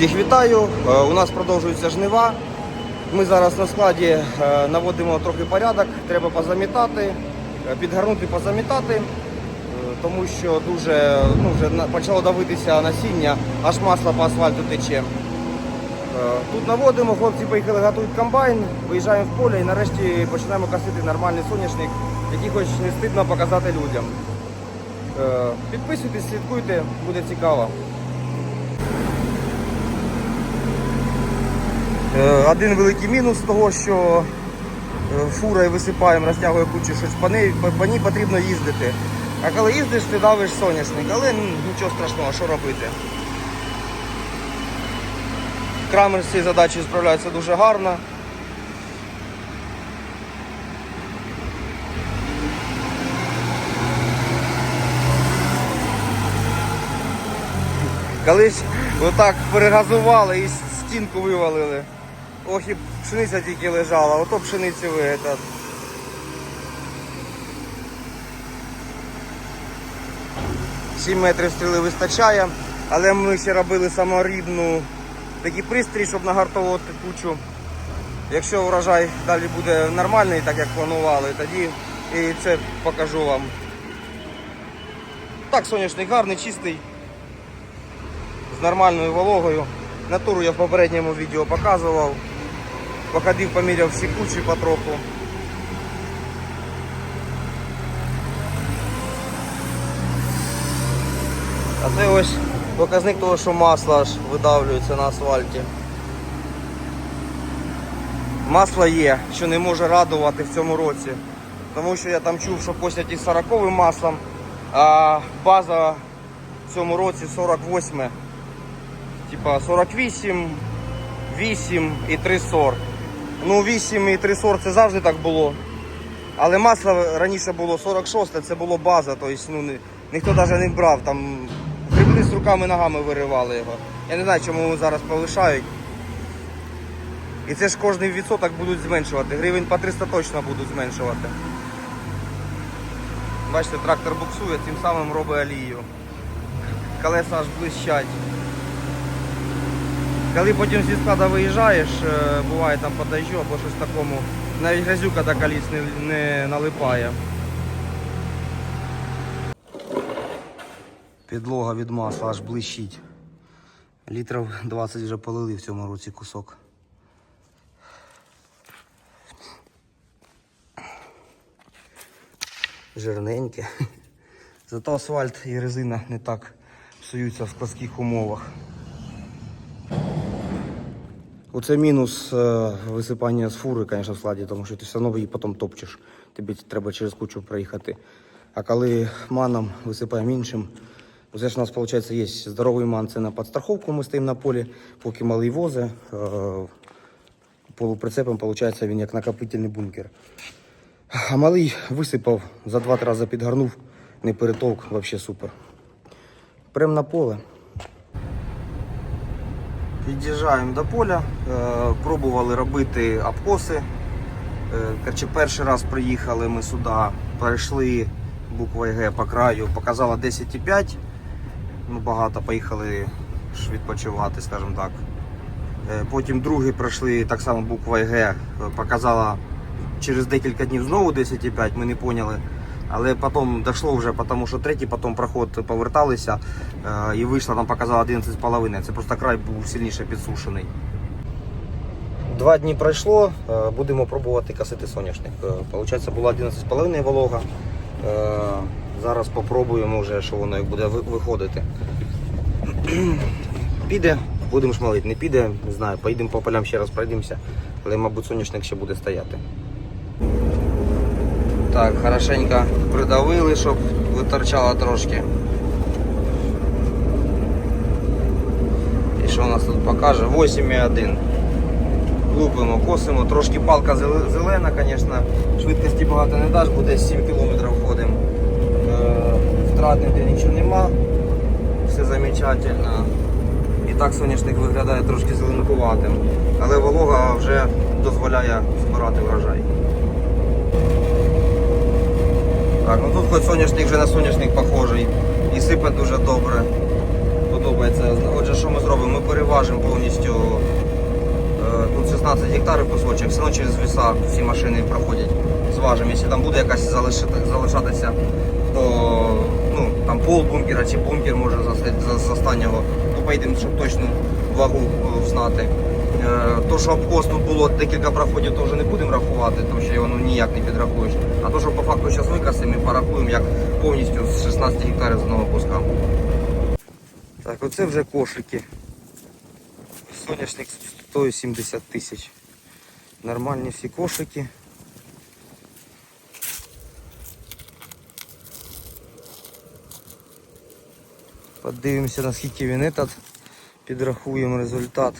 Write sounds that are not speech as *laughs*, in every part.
Всіх вітаю. Е, У нас продовжуються жнива. Ми зараз на складі е, наводимо трохи порядок. Треба позамітати, е, підгарнути, позамітати, тому що дуже ну, вже почало давитися насіння, аж масло по асфальту тече. Тут наводимо, хлопці поїхали, готують комбайн, виїжджаємо в поле і нарешті починаємо косити нормальний соняшник, який хоч не стидно показати людям. Підписуйтесь, слідкуйте, буде цікаво. Один великий мінус того, що е, фурою висипаємо, розтягує кучу щось по ній, по, по ній потрібно їздити. А коли їздиш, ти давиш соняшник, але нічого страшного, що робити. Крамер з цією задачею справляється дуже гарно. Колись отак перегазували і стінку вивалили. Ох і пшениця тільки лежала, ото пшеницю ви. Сім метрів стріли вистачає, але ми ще робили саморідну такий пристрій, щоб нагартовувати кучу. Якщо врожай далі буде нормальний, так як планували, тоді і це покажу вам. Так, соняшник гарний, чистий з нормальною вологою. Натуру я в попередньому відео показував. Походив, поміряв всі кучі потроху. А це ось показник того, що масло аж видавлюється на асфальті. Масло є, що не може радувати в цьому році. Тому що я там чув, що косять із 40 маслом, а база в цьому році 48. Типа 48, 8 і 3 сор. Ну 8 і 3 сор це завжди так було. Але масло раніше було 46, це було база, тобто ну, ні- ніхто навіть не брав. Там грибли з руками ногами виривали його. Я не знаю, чому зараз повишають. І це ж кожний відсоток будуть зменшувати. Гривень по 300 точно будуть зменшувати. Бачите, трактор буксує, тим самим робить олію. Колеса аж блищать. Коли потім зі складу виїжджаєш, е, буває там по дождю або щось такому, навіть грязюка до коліс не, не налипає. Підлога від масла аж блищить. Літрів 20 вже полили в цьому році кусок. Жирненьке. Зато асфальт і резина не так псуються в складських умовах. Оце мінус е, висипання з фури, звісно, в складі, тому що ти все одно її потім топчеш. Тобі треба через кучу проїхати. А коли маном висипаємо іншим, це ж у нас, виходить, є здоровий ман, це на підстраховку, ми стоїмо на полі, поки малий возе, е, полуприцепом, виходить, він як накопительний бункер. А малий висипав, за 2-3 рази підгарнув, не перетовк, взагалі супер. Прям на поле. Під'їжджаємо до поля, е, пробували робити обкоси. Е, коротше, перший раз приїхали ми сюди, перейшли буквою Г по краю, показала 10,5. Ну, багато поїхали відпочивати, скажімо так. Е, Потім другий пройшли так само буквою Г, показала через декілька днів знову 10,5, ми не поняли. Але потім дійшло вже, тому що третій потім проход поверталися е, і вийшла, там показала 11,5. Це просто край був сильніше підсушений. Два дні пройшло, е, будемо пробувати косити соняшник. Е, Получається, була 11,5 волога. Зараз попробуємо вже, що воно як буде виходити. *clears throat* Піде, будемо шмалити. Не піде, не знаю, поїдемо по полям ще раз пройдемося, але, мабуть, соняшник ще буде стояти. Так, хорошенько придавили, щоб виторчало трошки. І що у нас тут покаже? 8,1. Лупимо, косимо, трошки палка зелена, звісно. Швидкості багато не даш, буде 7 км ходимо. Е, Втрат нічого нема. Все замечательно. І так соняшник виглядає трошки зеленкуватим. Але волога вже дозволяє збирати врожай. Так, ну тут хоч соняшник вже на соняшник похожий і сипе дуже добре. Подобається. Отже, що ми зробимо? Ми переважимо повністю е, тут 16 гектарів кусочок, все одно через ліса всі машини проходять. Зважимо, якщо там буде якась залишатися, то ну, там пол бункера чи бункер може з, останнього, то поїдемо, щоб точну вагу е, знати. Е, То, що обкос тут було декілька проходів, то вже не будемо рахувати, тому що його ну, ніяк не підрахуєш. А то, що по факту зараз викасимо і порахуємо, як повністю з 16 гектарів з одного куска. Так, оце вже кошики. Соняшник стоїть 70 тисяч. Нормальні всі кошики. Подивимося, наскільки він этот, підрахуємо результат.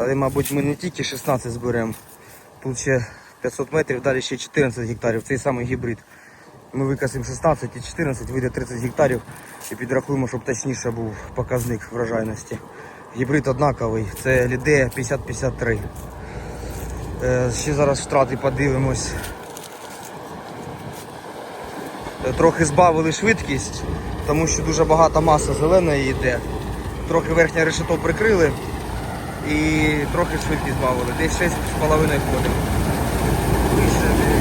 Але, мабуть, ми не тільки 16 зберемо. Тут ще 500 метрів, далі ще 14 гектарів. Цей самий гібрид. Ми викасимо 16 і 14, вийде 30 гектарів і підрахуємо, щоб точніше був показник врожайності. Гібрид однаковий, це Лідея 50-53. Е, Ще зараз втрати подивимось. Е, Трохи збавили швидкість, тому що дуже багато маса зеленої йде. Трохи верхнє решето прикрили і трохи швидкість збавили. Десь 6,5 ходимо. Вище не.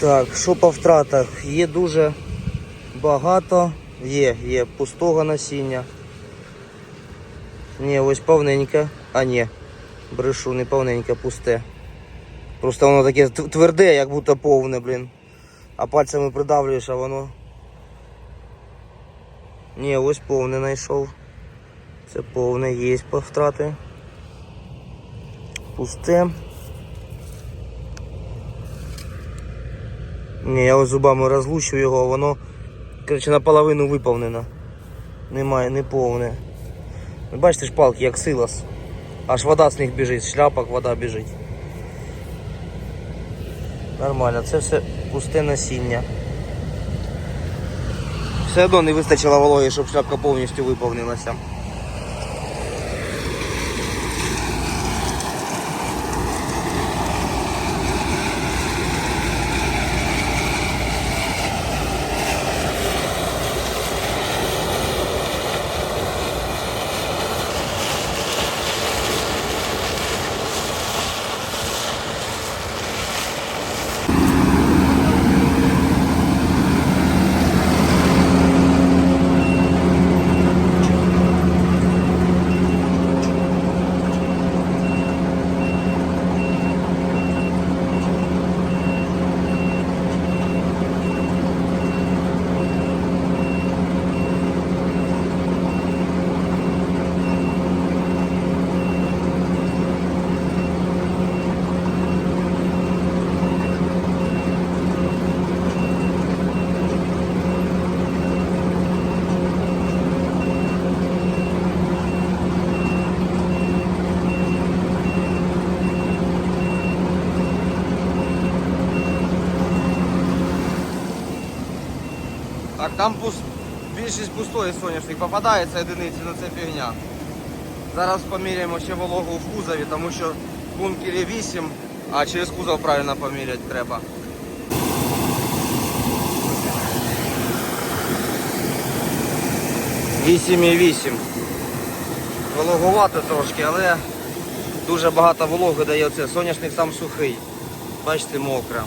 Так, що по втратах? Є дуже багато, є, є пустого насіння. Ні, ось повненьке. А ні, брешу, не повненьке, пусте. Просто воно таке тверде, як будто повне, блін. А пальцями придавлюєш, а воно. Ні, ось повне знайшов. Це повне, є по втрати. Пусте. Ні, я ось зубами розлущу його, а воно коротше, наполовину виповнено. Немає, не повне. Бачите ж палки, як силос. Аж вода з них біжить, з шляпок вода біжить. Нормально, це все пусте насіння. Все одно не вистачило вологи, щоб шляпка повністю виповнилася. Так, там пус... більшість пустої соняшник попадається одиниці, ну це фігня. Зараз поміряємо ще вологу в кузові, тому що в бункері 8, а через кузов правильно поміряти треба. Вісім і вісім. Вологувато трошки, але дуже багато вологи дає це. Соняшник сам сухий. Бачите, мокре.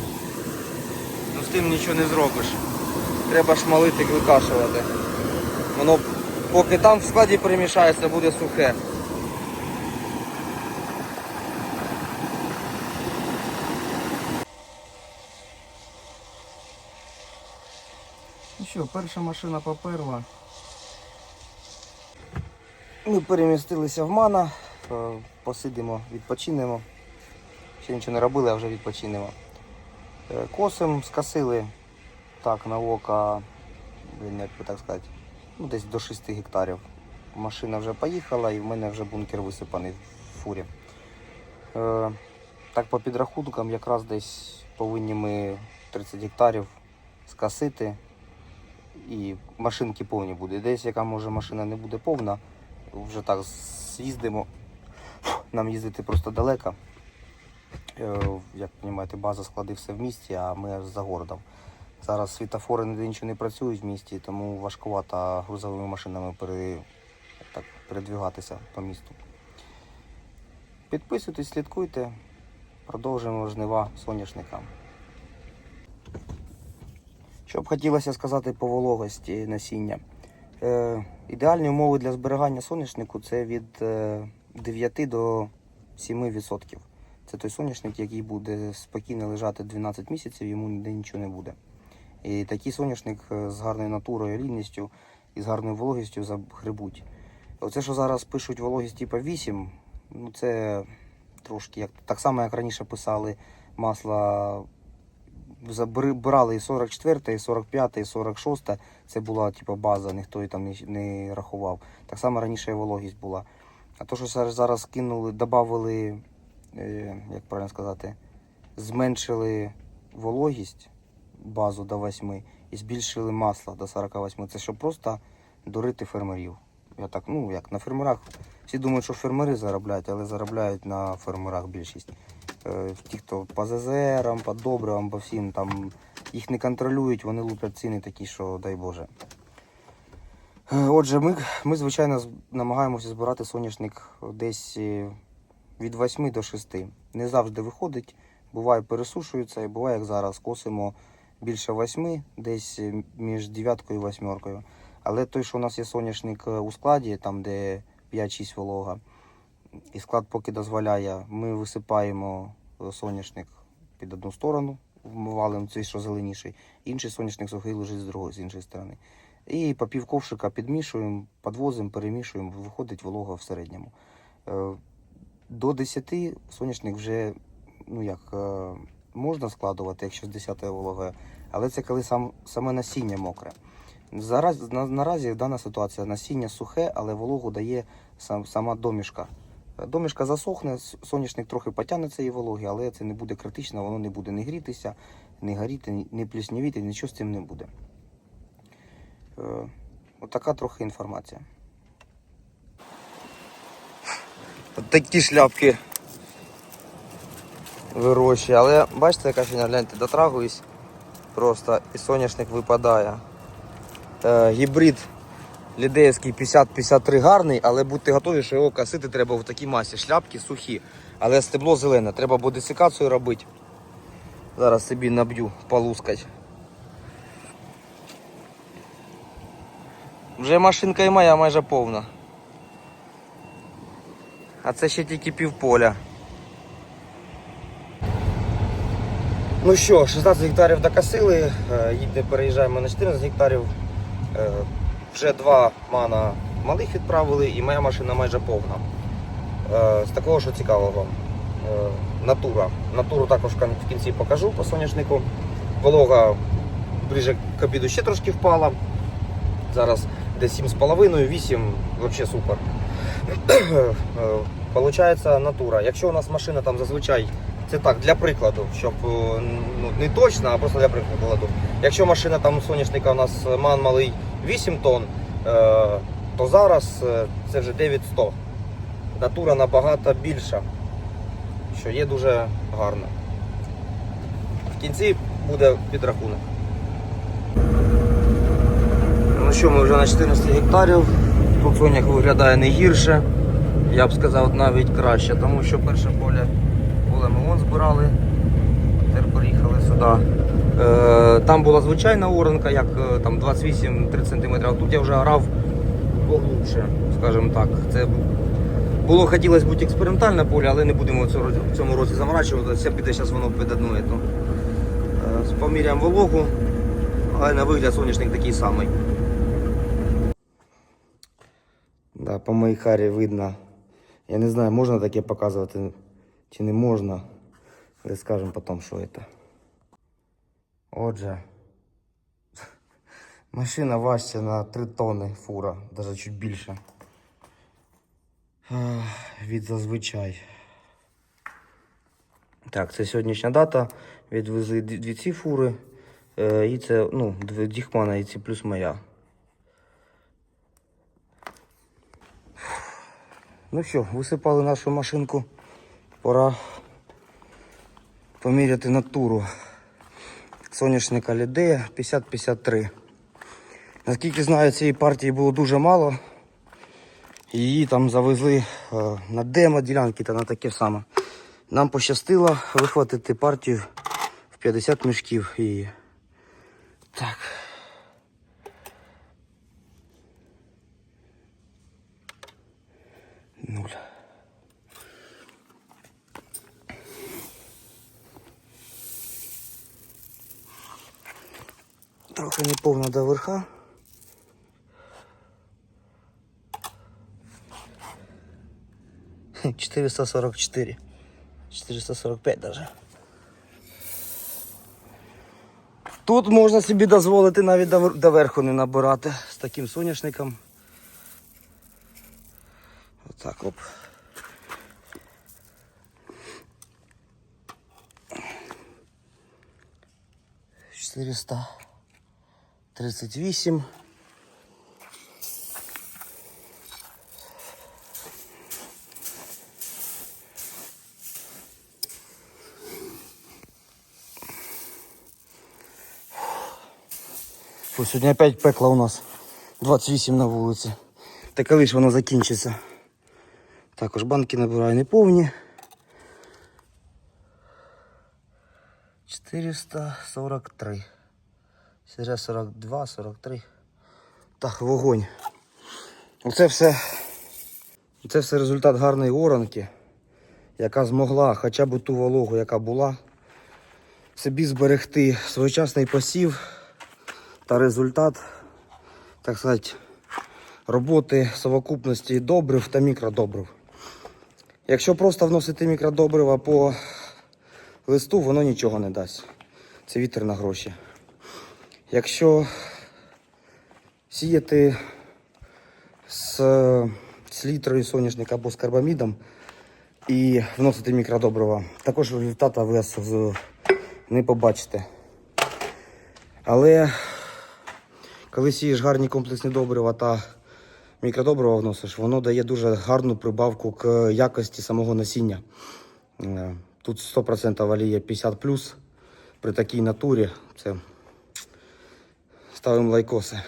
Ну з тим нічого не зробиш треба шмалити, викашувати. Воно поки там в складі перемішається, буде сухе. Ну що, перша машина поперла. Ми перемістилися в Мана, е, посидимо, відпочинемо. Ще нічого не робили, а вже відпочинемо. Е, Косим, скосили так, на око, блін, як би так сказати, ну десь до 6 гектарів. Машина вже поїхала і в мене вже бункер висипаний в фурі. Е, так, по підрахункам, якраз десь повинні ми 30 гектарів скасити. І машинки повні буде. Десь яка може машина не буде повна, вже так з'їздимо, Нам їздити просто далеко. Е, Як розумієте, база склади все в місті, а ми за городом. Зараз світофори нічого не працюють в місті, тому важкувато грузовими машинами пере, так, передвігатися по місту. Підписуйтесь, слідкуйте, продовжуємо жнива соняшника. Що б хотілося сказати по вологості насіння. Е, ідеальні умови для зберігання соняшнику це від е, 9 до 7%. Це той соняшник, який буде спокійно лежати 12 місяців, йому ніде нічого не буде. І такий соняшник е, з гарною натурою, рівністю і з гарною вологістю загребуть. Оце, що зараз пишуть вологість типу 8, ну це трошки як так само, як раніше писали масло. забри- Брали і 44, і 45, і 46. Це була типу, база, ніхто її там не, рахував. Так само раніше і вологість була. А то, що зараз- зараз кинули, додали, е, як правильно сказати, зменшили вологість базу до 8 і збільшили масло до 48. Це щоб просто дурити фермерів. Я так, ну як на фермерах. Всі думають, що фермери заробляють, але заробляють на фермерах більшість. Е, ті, хто по ЗЗРам, по добривам, по всім там їх не контролюють, вони луплять ціни такі, що дай Боже. Е, Отже, ми, ми звичайно, намагаємося збирати соняшник десь е, від 8 до 6. Не завжди виходить, буває пересушується, і буває, як зараз, косимо більше 8, десь е, між 9 і 8. Але той, що у нас є соняшник е, у складі, там де 5-6 волога, і склад поки дозволяє, ми висипаємо е, соняшник під одну сторону, валимо цей, що зеленіший, інший соняшник сухий лежить з другої, з іншої сторони. І по пів ковшика підмішуємо, підвозимо, перемішуємо, виходить волога в середньому. До 10 соняшник вже ну як, можна складувати, якщо з 10 волога, але це коли сам, саме насіння мокре. Зараз, на, наразі дана ситуація насіння сухе, але вологу дає сам, сама домішка. Домішка засохне, соняшник трохи потягне цієї вологи, але це не буде критично, воно не буде не грітися, не горіти, не пліснявіти, нічого з цим не буде. Е, Отака трохи інформація. Такі шляпки вирощує. Але бачите, яка фігня, гляньте, дотрагуюсь просто і соняшник випадає. Е, гібрид лідеївський 50-53 гарний, але будьте готові, що його косити треба в такій масі. Шляпки сухі, але стебло зелене. Треба буде десикацію робити. Зараз собі наб'ю полускать. Вже машинка і моя майже повна. А це ще тільки півполя. Ну що, 16 гектарів докосили, е, їде переїжджаємо на 14 гектарів. Е, Вже два мана малих відправили і моя машина майже повна. Е, З такого, що цікавого. Натура. Натуру також в кінці покажу по соняшнику. Волога ближе к обіду ще трошки впала. Зараз десь 7,5, 8, взагалі супер. *clears throat* Получається натура. Якщо у нас машина там зазвичай, це так, для прикладу, щоб е, ну, не точно, а просто для прикладу. Якщо машина там соняшника у нас ман малий 8 тонн, е, то зараз е, це вже 9100. Натура набагато більша, що є дуже гарно. В кінці буде підрахунок. Ну що, ми вже на 14 гектарів. Тут соняк виглядає не гірше. Я б сказав навіть краще, тому що перше поле поле ми вон збирали. Тепер приїхали сюди. Е, там була звичайна оранка, як е, там 28-30 см, а тут я вже грав поглубше, скажімо так. Це було хотілося бути експериментальне поле, але не будемо в цьому році- заморачуватися, піде зараз воно під одну. Е, Поміряємо вологу, але на вигляд соняшник такий самий. Да, по моїй харі видно. Я не знаю, можна таке показувати чи не можна. Але скажемо потім, що це. Отже. *laughs* Машина важча на 3 тонни фура, навіть чуть більше. Від зазвичай. Так, це сьогоднішня дата. Відвезли дві ці фури. Е, і це, ну, Діхмана, і ці плюс моя. Ну що, висипали нашу машинку. Пора поміряти натуру. Соняшника Лідея 50-53. Наскільки знаю, цієї партії було дуже мало. Її там завезли е, на демо ділянки та на таке саме. Нам пощастило вихватити партію в 50 мішків її. Так. Трохи неповна до верха. Четыреста сорок четыре. Четыреста сорок пять даже. Тут можна собі дозволити навіть доверху не набирати з таким соняшником. Отак оп. Четыреста. 38. Фу, сегодня опять пекло у нас 28 на вулиці. Та коли ж воно закінчиться? Також банки набираю не повні. 443. Зараз 42, 43. Так, вогонь. Оце все. Це все результат гарної оранки, яка змогла хоча б ту вологу, яка була, собі зберегти своєчасний посів та результат, так сказати, роботи совокупності добрив та мікродобрив. Якщо просто вносити мікродобрива по листу, воно нічого не дасть. Це вітер на гроші. Якщо сіяти з, з літрою соняшника або з карбамідом і вносити мікродобрива, також результата ви не побачите. Але коли сієш гарні комплексні добрива та мікродобрива вносиш, воно дає дуже гарну прибавку к якості самого насіння. Е, Тут 100% валіє 50 при такій натурі. Це ставимо лайкоси.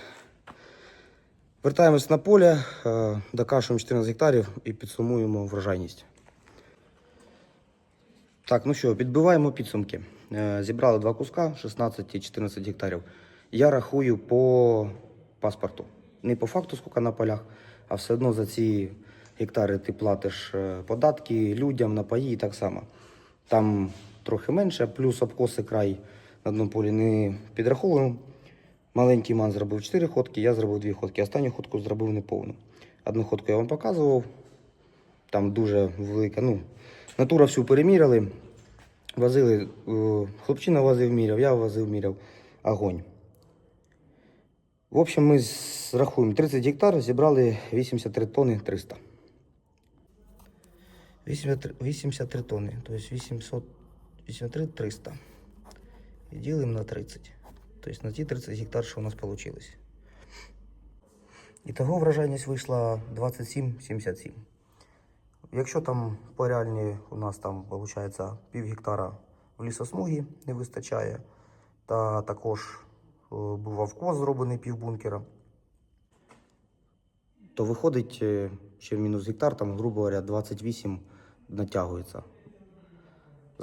Вертаємось на поле, е, докашуємо 14 гектарів і підсумуємо врожайність. Так, ну що, підбиваємо підсумки. Е, Зібрали два куска, 16 і 14 гектарів. Я рахую по паспорту. Не по факту, скільки на полях, а все одно за ці гектари ти платиш е, податки людям, напаї і так само. Там трохи менше, плюс обкоси край на одному полі не підраховуємо. Маленький ман зробив 4 ходки, я зробив 2 ходки. Останню ходку зробив неповну. Одну ходку я вам показував. Там дуже велика. Ну, натура всю переміряли. Возили, е, хлопчина возив міряв, я возив міряв. Огонь. В общем, ми зрахуємо 30 гектар, зібрали 83 тонни 300. 83, 83 тонни, тобто 800, 83 300. І ділимо на 30. Тобто на ті 30 гектар, що у нас вийшло. Ітого врожайність вийшла 27,77. Якщо там по реальні у нас там виходить пів гектара в лісосмугі не вистачає, та також е, був авкоз зроблений пів бункера, то виходить е, ще в мінус гектар, там, грубо говоря, 28 натягується.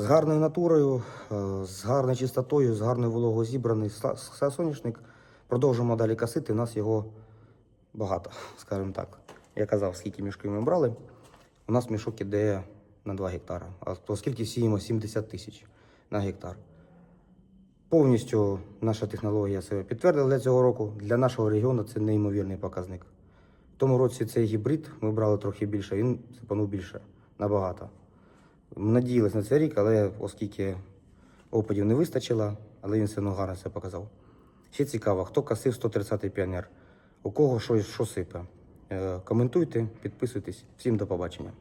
З гарною натурою, е, з гарною чистотою, з гарною вологою зібраний соняшник. Продовжуємо далі косити. У нас його багато, скажімо так. Я казав, скільки мішків ми брали. У нас мішок іде на 2 гектара. А оскільки сіємо 70 тисяч на гектар. Повністю наша технологія себе підтвердила для цього року. Для нашого регіону це неймовірний показник. В тому році цей гібрид ми брали трохи більше, він сипанув більше, набагато. Надіялись на цей рік, але оскільки опадів не вистачило, але він все одно гарно це показав. Ще цікаво, хто косив 130-й піонер, у кого що, що сипе. Е, Коментуйте, підписуйтесь. Всім до побачення.